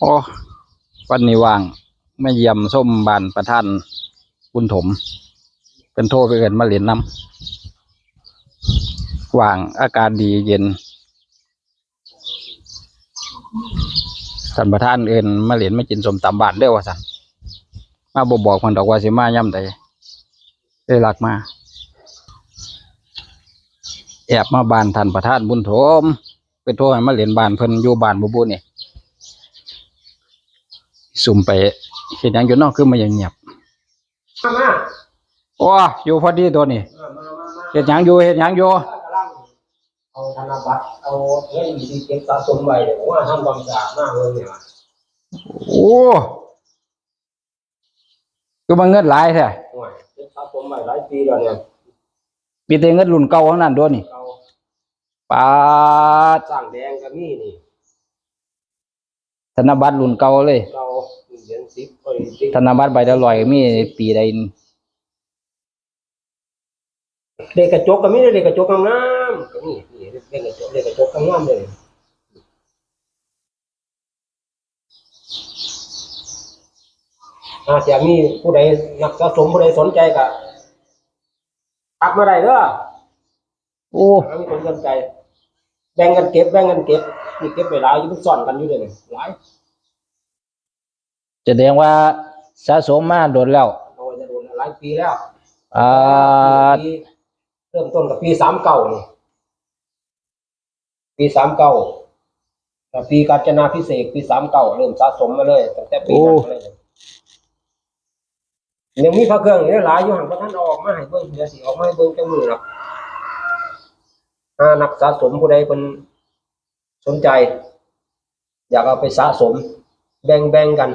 โอ้วันนี้ว่างไม่เยี่ยมส้มบานประท่านบุญถม เป็นโทรไปเอินมาเล่นน้ำว่างอากาศดีเย็นท่านประท่านเอินมาเล่นมากินสมตำบานเด้อว่าสันมาบบอกมันดอกว่าสิมาย่ำใดได้หลักมา แอบมาบานท่านประท่านบุญถมไปโทรให้มาเล่นบานเพิ่นอยู่บานบุบุนี่ สุ่มไปเห็นยังอยู่เนอกคือมาอย่างเงียบมามาโอ้อยู่พอดีตัวนี้มามามาเห็นยังอยู่เห็นยังอยู่กำลังเอาธนบัตรเอาเงินที่เก็บสะสมไว้เนี่ยผมว่าทำความสะอาดมากเลยเนี่ยโอ้คือมันเงินหลายแท้โอ้ยเก็บสะสมไว้หลายปีแล้วเนี่ยมีแต่เงินรุ่นเก่าทั้งนั้นด้วยนี่เราปาดสร้างแดงก็มีนี่ธนบัตรรุ่นเก่าเลยเราเหรียญ สิบเอ้ยสิบธนบัตรใบละร้อยมีปีใดเด็กกระจกก็มีเด็กกระจกงามๆก็มีนี่เด็กกระจกเด็กกระจกงามๆเลยอาจะมีผู้ใดนักสะสมผู้ใดสนใจก็ทักมาได้เด้อโอ้ถ้ามีคนสนใจ แบ่งกันเก็บแบ่งกันเก็บนี่เก็บไปหลายอยู่มันซ่อนกันอยู่เลยนี่หลาย แสดงว่าสะสมมาโดนแล้วโอ้ยจะโดนหลายปีแล้วอ่าปีเริ่มต้นกับปีสามเก้านี่ปีสามเก้าปีกาญจนาพิเศษกปีสามเก้าเริ่มสะสมมาเลยตั้งแต่ปีนั้นมาเลยยังมีพระเครื่องนี่หลายอยู่ห่างพระท่านเอาออกมาให้เบิ่งเดี๋ยวสิออกมาให้เบิ่งจังมือหรอกถ้านักสะสมผู้ใดเป็นสนใจ อยากเอาไปสะสม แบ่งแบ่งกัน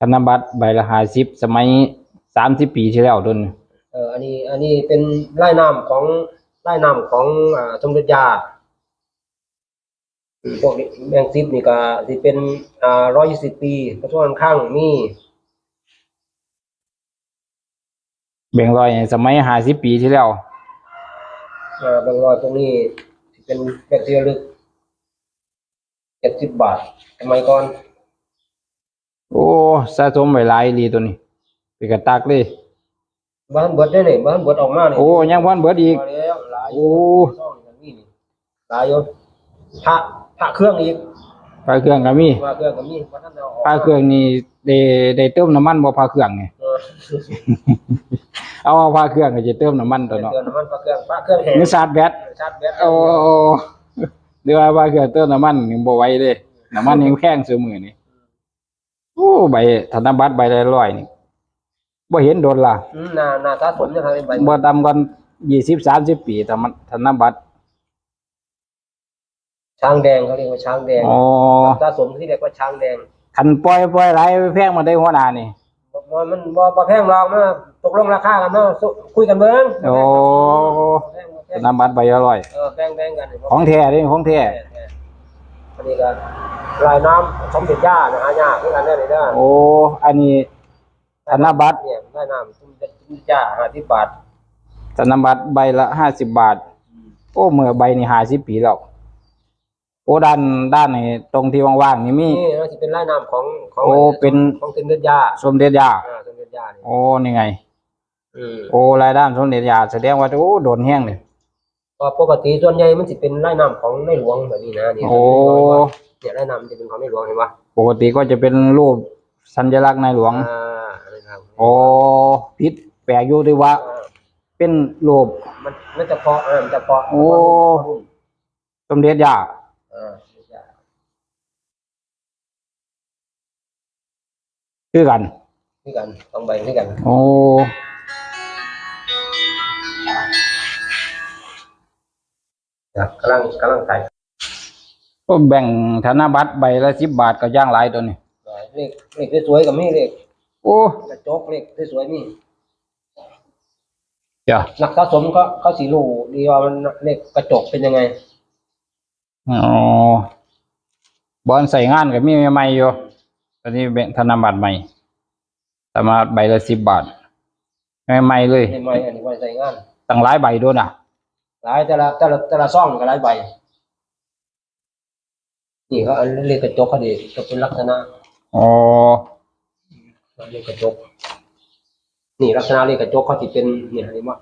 ธนบัตรใบละห้าสิบสมัยสามสิบปีที่แล้วโดนเอออันนี้ อันนี้เป็นไร่น้ำของไร่น้ำของอ่าสมเด็จยาอืมพวกนี้แบงซิปนี่ก็สิเป็นอ่าร้อยยี่สิบปีกระทรวงการคลังมีแบ่งร้อยสมัยห้าสิบปีที่แล้วอ่าแบงค์ร้อยพวกนี้สิเป็นแบงค์ที่ระลึกเจ็ดสิบบาทสมัยก่อน โอ้สะสมไว้หลายอีหลีตัวนี้ไปกระตักเลยบ้านเบิดได้นี่บ้านเบิดออกมานี่โอ้ยังพันเบิดอีก พอแล้วหลายอโอ้ยู่ซ่องนี่ก็มีนี่หลายอยู่พระพระเครื่องอีกพาเครื่องก็มีพระเครื่องก็มีพระท่านเอาออกพาเครื่องนี่ได้ได้เติมน้ำมันบ่พาเครื่องไงเออเอาพาเครื่องก็จะเติมน้ำมันตัวเนาะเตือนน้ำมันพระเครื่องพระเครื่องแห้งนี่ชาร์จแบตชาร์จแบตโอ้เดี๋ยวว่าพาเครื่องเติมน้ำมันนี่บ่ไหวเด้น้ำมันยังแพงซื้อมื้อนี่ โอ้ใบธนบัตรใบละร้อยนี่บ่เห็นโดนล่ะอืมน่าน่าสะสมนะครับเป็นใบบ่ต่ำกว่า20 30ปีธนธนบัตรช้างแดงเขาเรียกว่าช้างแดงอ๋อสะสมที่เรียกว่าช้างแดงคันปล่อยปล่อยหลายแพงมาได้หัวหน้านี่บ่มันบ่บ่แพงหรอกมาตกลงราคากันเนาะสุคุยกันเบิ่งโอ้บ่แพงบ่แพธงนบัตรใบละร้อยเออแบ่งแบ่งกันของแท้เด้ของแท้อันนี้ก็ ลายน้ำสมเด็จย่านะหายากเหมือนกันเด้อนี่เด้อโอ้ อันนี้ธนบัตรเนี่ยลายน้ำสมเด็จย่า50บาทธนบัตรใบละห้าสิบบาท โอ้เมื่อใบนี่ห้าสิบปีแล้วโอ้ด้านด้านนี่ตรงที่ว่างๆนี่มีนี่มันสิเป็นลายน้ำของของโอ้เป็นของสมเด็จย่าสมเด็จยาอ่าสมเด็จย่านี่โอ้นี่ไง อืมโอ้รายด้านสมเด็จยาแสดงว่าโอ้โดนแห้งเลย ก็ปกติส่วนใหญ่มันสิเป็นลายน้ำของในหลวงแบบนี้นะนี่โอ้เนี่ยลายน้ำมันจะเป็นของในหลวงเห็นปะปกติก็จะเป็นรูปสัญลักษณ์ในหลวงอ่าอันนี้ครับโอ้พิษแปลกอยู่ที่ว่าอ่า เป็นรูปมันมันจะเพาะอ่ามันจะเพาะโอ้สมเด็จยาอ่าคือกันที่กันต้องใบที่กัน โอ้ นะกำลังกำลังใส่ก็แบ่งธนบัตรใบละสิบบาทก็ย่างหลายตัวนี้เลขเลขสวยๆกับมีเลขโอ้กระจกเลขสวยๆมีเจ้านักสะสมเขาเขาสีรู้ดีว่ามันเลขกระจกเป็นยังไงอ๋อบอลใส่งานกับมีใหม่ๆอยู่ตอนนี้แบ่งธนบัตรใหม่ธนบัตรใบละสิบบาทใหม่ๆเลยใหม่ๆอันนี้ไว้ใส่งานตั้งหลายใบด้วยนะ หลายแต่ละแต่ละแต่ละซ่องก็หลายใบนี่เขาอันเลขกระจกเขาดีจะเป็นลักษณะอ๋อเลขกระจก นี่ลักษณะเลขกระจกเขาที่เป็นเนี่ยอะไรวะ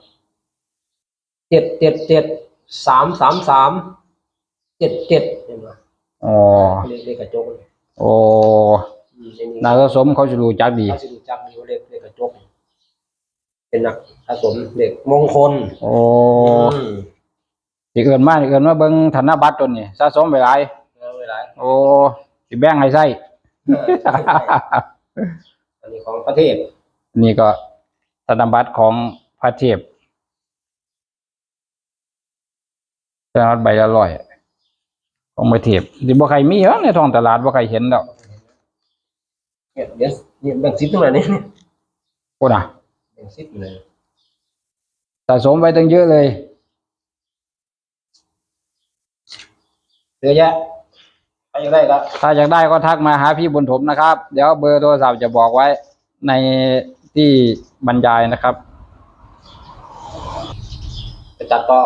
เจ็ดเจ็ดเจ็ดสามสามสามเจ็ดเจ็ดเห็นไหมอ๋อเลขเลขกระจกเลยโอ้อืมอันนี้นักสะสมเขาจะรู้จักดีเขาจะรู้จักดีว่าเลขเลขกระจก เป็นนักสะสมเลขมงคลโอ้อืมสิเอิ้นมาสิเอิ้นมาเบิ่งธนบัตรตัวนี้สะสมไปหลาย เอาเวลาโอ้สิแบ่งให้ใช้เออใช่ใช่อันนี้ของประเทศนี่ก็ธนบัตรของพระเทพธนบัตรใบละร้อยของพระเทพสิบ่ใครมีเหรอในท้องตลาดบ่ใครเห็นดอกเนี่ยเดี๋ยวนี่แบ่งซิปตรงไหนนี่โอ้น่ะ แบ่งซิปอยู่เลยสะสมไว้ตั้งเยอะเลยเยอะแยะใครอยากได้ก็ถ้าอยากได้ก็ทักมาหาพี่บุญถมนะครับ เดี๋ยวเบอร์โทรศัพท์จะบอกไว้ในที่บรรยายนะครับไปตัดต่อ